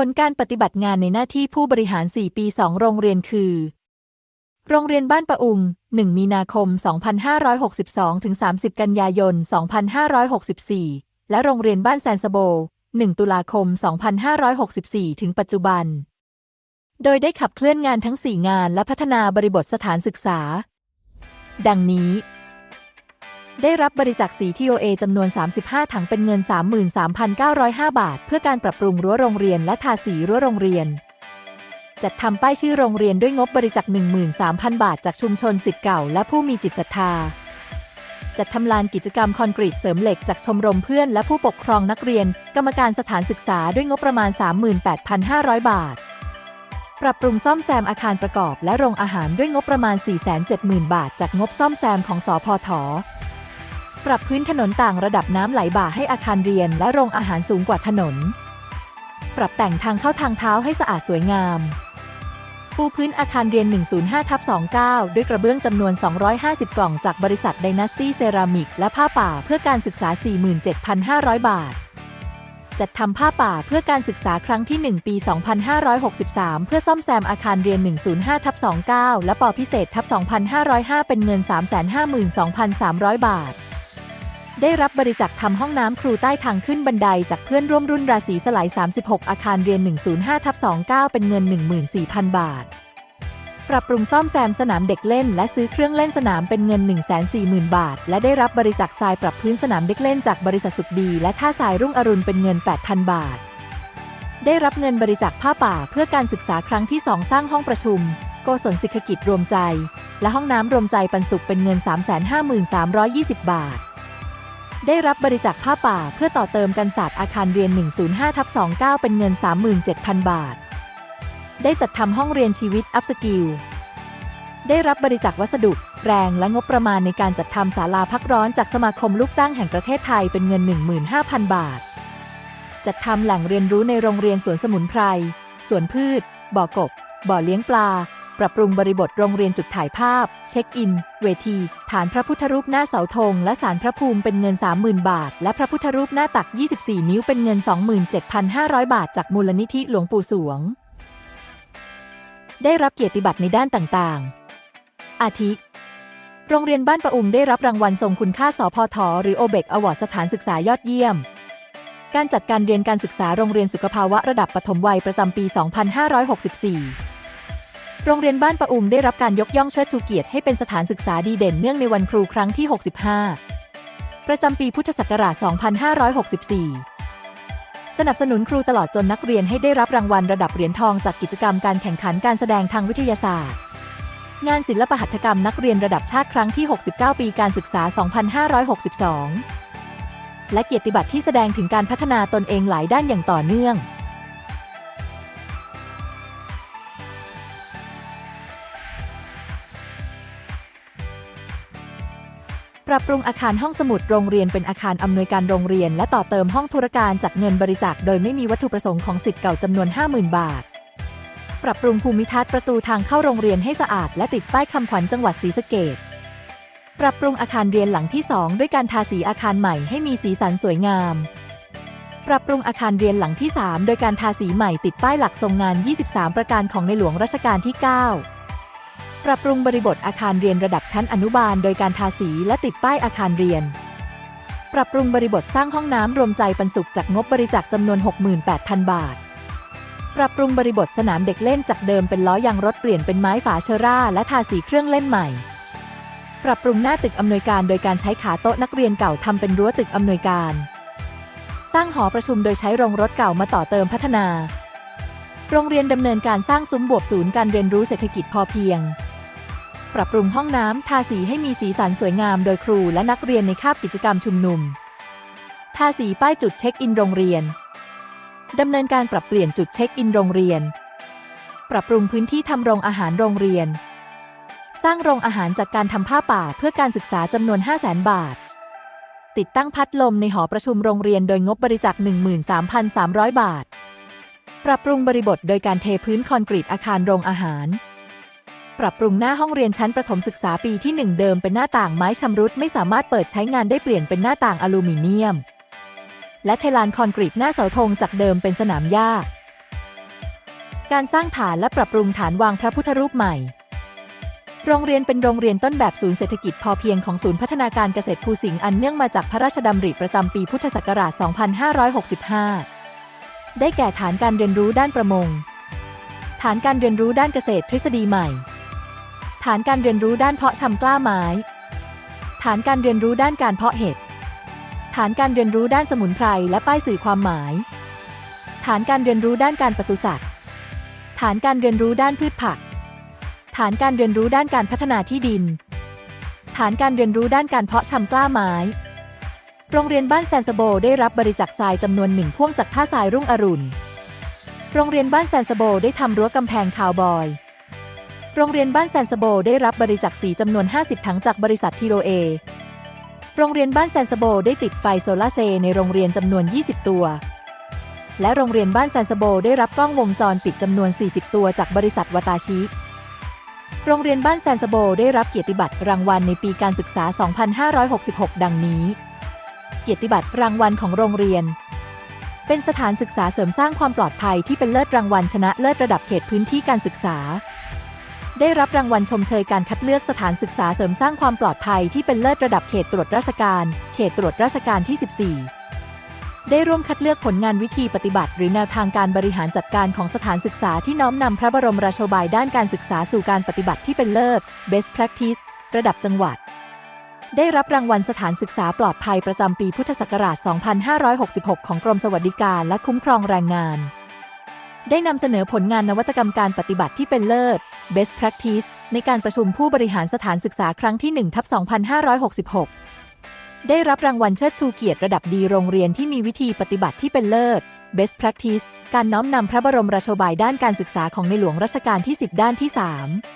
ผลการปฏิบัติงานในหน้าที่ผู้บริหาร 4 ปี 2 โรงเรียนคือ โรงเรียนบ้านประอุง 1 มีนาคม 2562 ถึง 30 กันยายน 2564 และโรงเรียนบ้านแซนสโบ 1 ตุลาคม 2564 ถึงปัจจุบัน โดยได้ขับเคลื่อนงานทั้ง 4 งานและพัฒนาบริบทสถานศึกษา ดังนี้ ได้รับบริจาคสี TOA จำนวน 35 ถังเป็นเงิน 33,905 บาท เพื่อการปรับปรุงรั้วโรงเรียนและทาสีรั้วโรงเรียน จัดทำป้ายชื่อโรงเรียนด้วยงบบริจาค13,000 บาท จากชุมชนสิทธิ์เก่า และผู้มีจิตศรัทธา จัดทำลานกิจกรรมคอนกรีตเสริมเหล็กจากชมรมเพื่อนและผู้ปกครองนักเรียน กรรมการสถานศึกษาด้วยงบประมาณ 38,500 บาทปรับปรุงซ่อมแซมอาคารประกอบและโรงอาหารด้วยงบประมาณ 470,000 บาท จากงบซ่อมแซมของสพท ปรับพื้นถนนต่างระดับน้ำไหลบ่าให้อาคารเรียนและโรงอาหารสูงกว่าถนน ปรับแต่งทางเข้าทางเท้าให้สะอาดสวยงาม ปูพื้นอาคารเรียน 105ทับ29 ด้วยกระเบื้องจำนวน 250 กล่องจากบริษัท Dynasty Ceramic และผ้าป่าเพื่อการศึกษา 47,500 บาท จัดทำผ้าป่าเพื่อการศึกษาครั้งที่ 1 ปี 2563 เพื่อซ่อมแซมอาคารเรียน 105ทับ29 และปอพิเศษทับ2505 เป็นเงิน 352,300 บาท ได้รับบริจาคทำห้องน้ำครูใต้ทางขึ้นบันไดจากเพื่อนร่วมรุ่นราศีสลาย 36 อาคารเรียน 105ทับ29 เป็นเงิน 14,000 บาท ปรับปรุงซ่อมแซมสนามเด็กเล่น และซื้อเครื่องเล่นสนามเป็นเงิน 140,000 บาท และได้รับบริจาคทรายปรับพื้นสนามเด็กเล่นจากบริษัทสุขดี และท่าทรายรุ่งอรุณเป็นเงิน 8,000 บาท ได้รับเงินบริจาคผ้าป่าเพื่อการศึกษาครั้งที่ 2 สร้างห้องประชุมโกศลศิขกิจรวมใจ และห้องน้ำรวมใจปันสุขเป็นเงิน 353,20 บาท ได้รับบริจาคผ้าป่าเพื่อต่อเติมกันศาสตร์อาคารเรียน 105ทับ29 เป็นเงิน 37,000 บาท ได้จัดทำห้องเรียนชีวิตอัพสกิล ได้รับบริจาควัสดุ แรงและงบประมาณในการจัดทำศาลาพักร้อนจากสมาคมลูกจ้างแห่งประเทศไทยเป็นเงิน 15,000 บาท จัดทำแหล่งเรียนรู้ในโรงเรียนสวนสมุนไพร สวนพืช บ่อกบ บ่อเลี้ยงปลา ปรับปรุงบริบทโรงเรียนจุดถ่ายภาพ เช็คอิน เวที ฐานพระพุทธรูปหน้าเสาธงและสารพระภูมิเป็นเงิน 30,000 บาท และพระพุทธรูปหน้าตัก 24 นิ้วเป็นเงิน 27,500 บาท จากมูลนิธิหลวงปู่สวง ได้รับเกียรติบัตรในด้านต่างๆ อาทิโรงเรียนบ้านประอุงได้รับรางวัลทรงคุณค่าสพทหรือโอเบกอวอร์ดสถานศึกษายอดเยี่ยม การจัดการเรียนการศึกษาโรงเรียนสุขภาวะระดับปฐมวัยประจำปี 2564 โรงเรียนบ้านประอุงได้รับการยกย่องเชิดชูเกียรติให้เป็นสถานศึกษาดีเด่นเนื่องในวันครูครั้งที่ 65 ประจำปีพุทธศักราช 2564 สนับสนุนครูตลอดจนนักเรียนให้ได้รับรางวัลระดับเหรียญทองจากกิจกรรมการแข่งขันการแสดงทางวิทยาศาสตร์ งานศิลปหัตถกรรมนักเรียนระดับชาติครั้งที่ 69 ปีการศึกษา 2562 และเกียรติบัตรที่แสดงถึงการพัฒนาตนเองหลายด้านอย่างต่อเนื่อง รับปรุงอาคารห้องสมุดโรงเรียนเป็นอาคารอำนวยการโรงเรียน และต่อเติมห้องธุรการจากเงินบริจาคโดยไม่มีวัตถุประสงค์ของสิทธิ์เก่าจำนวน 50,000 บาท ปรับปรุงภูมิทัศน์ประตูทางเข้าโรงเรียนให้สะอาด และติดป้ายคำขวัญจังหวัดศรีสะเกษปรับปรุงอาคารเรียนหลังที่ 2 ด้วยการทาสีอาคารใหม่ให้มีสีสันสวยงาม ปรับปรุงอาคารเรียนหลังที่ 3 โดยการทาสีใหม่ติดป้ายหลักทรงงาน 23 ประการของในหลวงรัชกาลที่ 9 ปรับปรุงบริบทอาคารเรียนระดับชั้นอนุบาล โดยการทาสีและติดป้ายอาคารเรียน ปรับปรุงบริบทสร้างห้องน้ำรวมใจปันสุขจากงบบริจาคจำนวน 68,000 บาท ปรับปรุงบริบทสนามเด็กเล่นจากเดิมเป็นล้อยางรถเปลี่ยนเป็นไม้ฝาเชอร่า และทาสีเครื่องเล่นใหม่ ปรับปรุงหน้าตึกอำนวยการโดยการใช้ขาโต๊ะนักเรียนเก่าทำเป็นรั้วตึกอำนวยการ สร้างหอประชุมโดยใช้โรงรถเก่ามาต่อเติมพัฒนาโรงเรียนดำเนินการสร้างซุ้มบวบศูนย์การเรียนรู้เศรษฐกิจพอเพียง ปรับปรุงห้องน้ำทาสีให้มีสีสันสวยงามโดยครูและนักเรียนในคาบกิจกรรมชุมนุม ทาสีป้ายจุดเช็คอินโรงเรียน ดำเนินการปรับเปลี่ยนจุดเช็คอินโรงเรียน ปรับปรุงพื้นที่ทำโรงอาหารโรงเรียน สร้างโรงอาหารจากการทำผ้าป่าเพื่อการศึกษาจำนวน 5 0 0 0 0 0 บาท ติดตั้งพัดลมในหอประชุมโรงเรียนโดยงบบริจาค13,300 บาท ปรับปรุงบริบทโดยการเทพื้นคอนกรีตอาคารโรงอาหาร ปรับปรุงหน้าห้องเรียนชั้นประถมศึกษาปีที่ 1 เดิมเป็นหน้าต่างไม้ชำรุดไม่สามารถเปิดใช้งานได้เปลี่ยนเป็นหน้าต่างอลูมิเนียม และเทลานคอนกรีตหน้าเสาธงจากเดิมเป็นสนามหญ้า การสร้างฐานและปรับปรุงฐานวางพระพุทธรูปใหม่ โรงเรียนเป็นโรงเรียนต้นแบบศูนย์เศรษฐกิจพอเพียงของศูนย์พัฒนาการเกษตรภูสิงห์อันเนื่องมาจากพระราชดำริประจำปีพุทธศักราช 2565 ได้แก่ฐานการเรียนรู้ด้านประมง ฐานการเรียนรู้ด้านเกษตรทฤษฎีใหม่ ฐานการเรียนรู้ด้านเพาะชำกล้าไม้ ฐานการเรียนรู้ด้านการเพาะเห็ด ฐานการเรียนรู้ด้านสมุนไพรและป้ายสื่อความหมาย ฐานการเรียนรู้ด้านการปศุสัตว์ ฐานการเรียนรู้ด้านพืชผัก ฐานการเรียนรู้ด้านการพัฒนาที่ดิน ฐานการเรียนรู้ด้านการเพาะชำกล้าไม้ โรงเรียนบ้านแซนสโบได้รับบริจาคทรายจำนวนหนึ่งพ่วงจากท่าทรายรุ่งอรุณ โรงเรียนบ้านแซนสโบได้ทำรั้วกำแพงคาวบอย โรงเรียนบ้านแซนสโบได้รับบริจาคสีจำนวน 50 ถังจากบริษัททีโรเอ โรงเรียนบ้านแซนสโบได้ติดไฟโซลาร์เซลล์ในโรงเรียนจำนวน 20 ตัว และโรงเรียนบ้านแซนสโบได้รับกล้องวงจรปิดจำนวน 40 ตัวจากบริษัทวตาชิ โรงเรียนบ้านแซนสโบได้รับเกียรติบัตรรางวัลในปีการศึกษา 2566 ดังนี้ เกียรติบัตรรางวัลของโรงเรียน เป็นสถานศึกษาเสริมสร้างความปลอดภัยที่เป็นเลิศรางวัลชนะเลิศระดับเขตพื้นที่การศึกษา ได้รับรางวัลชมเชยการคัดเลือกสถานศึกษาเสริมสร้างความปลอดภัยที่เป็นเลิศระดับเขตตรวจราชการ เขตตรวจราชการที่ 14 ได้ร่วมคัดเลือกผลงานวิธีปฏิบัติ หรือแนวทางการบริหารจัดการของสถานศึกษาที่น้อมนำพระบรมราโชบายด้านการศึกษาสู่การปฏิบัติที่เป็นเลิศ Best Practice ระดับจังหวัด ได้รับรางวัลสถานศึกษาปลอดภัยประจำปีพุทธศักราช 2566 ของกรมสวัสดิการและคุ้มครองแรงงาน ได้นำเสนอผลงานนวัตกรรมการปฏิบัติที่เป็นเลิศ Best Practice ในการประชุมผู้บริหารสถานศึกษาครั้งที่1ทับ2566 ได้รับรางวัลเชิดชูเกียรติระดับดีโรงเรียนที่มีวิธีปฏิบัติที่เป็นเลิศ Best Practice การน้อมนำพระบรมราโชบายด้านการศึกษาของในหลวงรัชกาลที่ 10 ด้านที่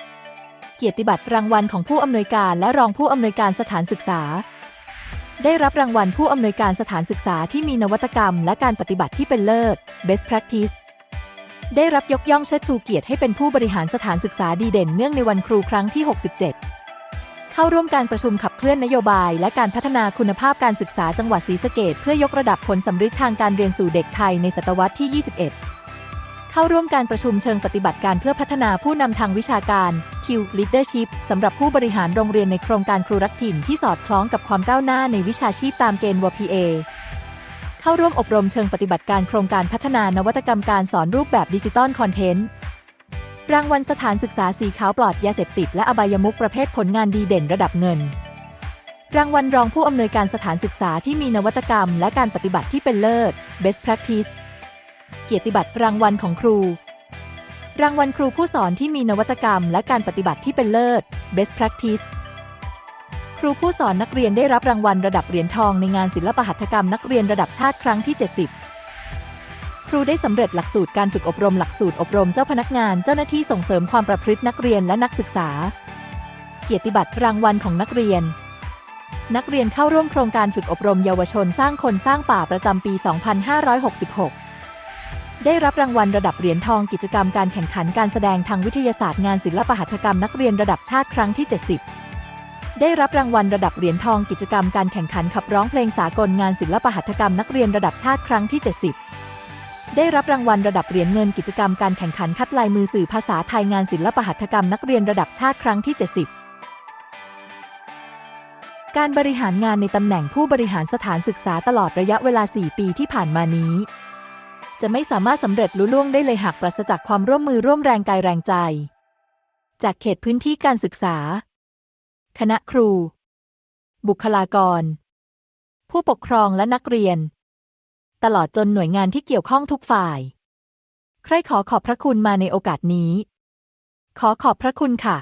3 เกียรติบัตรรางวัลของผู้อำนวยการและรองผู้อำนวยการสถานศึกษา ได้รับรางวัลผู้อำนวยการสถานศึกษาที่มีนวัตกรรม และการปฏิบัติที่เป็นเลิศ Best Practice ได้รับยกย่องเชิดชูเกียรติให้เป็นผู้บริหารสถานศึกษาดีเด่นเนื่องในวันครูครั้งที่ 67 เข้าร่วมการประชุมขับเคลื่อนนโยบาย และการพัฒนาคุณภาพการศึกษาจังหวัดศรีสะเกษเพื่อยกระดับผลสำฤทธิ์ทางการเรียนสู่เด็กไทยในศตวรรษที่ 21 เข้าร่วมการประชุมเชิงปฏิบัติการเพื่อพัฒนาผู้นำทางวิชาการ Q Leadership สำหรับผู้บริหารโรงเรียนในโครงการครูรักถิ่นที่สอดคล้องกับความก้าวหน้าในวิชาชีพตามเกณฑ์ WPA เข้าร่วมอบรมเชิงปฏิบัติการโครงการพัฒนานวัตกรรมการสอนรูปแบบดิจิตอลคอนเทนต์ รางวัลสถานศึกษาสีขาวปลอดยาเสพติดและอบายมุขประเภทผลงานดีเด่นระดับเงิน รางวัลรองผู้อำนวยการสถานศึกษาที่มีนวัตกรรม และการปฏิบัติที่เป็นเลิศ Best Practice เกียรติบัตรรางวัลของครู รางวัลครูผู้สอนที่มีนวัตกรรม และการปฏิบัติที่เป็นเลิศ Best Practice ครูผู้สอนนักเรียนได้รับรางวัลระดับเหรียญทองในงานศิลปหัตถกรรมนักเรียนระดับชาติครั้งที่ 70 ครูได้สำเร็จหลักสูตรการฝึกอบรมหลักสูตรอบรมเจ้าพนักงานเจ้าหน้าที่ส่งเสริมความประพฤตินักเรียนและนักศึกษา เกียรติบัตรรางวัลของนักเรียน นักเรียนเข้าร่วมโครงการฝึกอบรมเยาวชนสร้างคนสร้างป่าประจำปี 2566ได้รับรางวัลระดับเหรียญทองกิจกรรมการแข่งขันการแสดงทางวิทยาศาสตร์งานศิลปหัตถกรรมนักเรียนระดับชาติครั้งที่ 70 ได้รับรางวัลระดับเหรียญทองกิจกรรมการแข่งขันขับร้องเพลงสากลงานศิลปหัตถกรรมนักเรียนระดับชาติครั้งที่ 70 ได้รับรางวัลระดับเหรียญเงินกิจกรรมการแข่งขันคัดลายมือสื่อภาษาไทยงานศิลปหัตถกรรมนักเรียนระดับชาติครั้งที่ 70 การบริหารงานในตำแหน่งผู้บริหารสถานศึกษาตลอดระยะเวลา 4 ปีที่ผ่านมานี้ จะไม่สามารถสำเร็จลุล่วงได้เลยหากปราศจากความร่วมมือร่วมแรงกายแรงใจ จากเขตพื้นที่การศึกษา คณะครู บุคลากร ผู้ปกครองและนักเรียน ตลอดจนหน่วยงานที่เกี่ยวข้องทุกฝ่าย ใครขอขอบพระคุณมาในโอกาสนี้ ขอขอบพระคุณค่ะ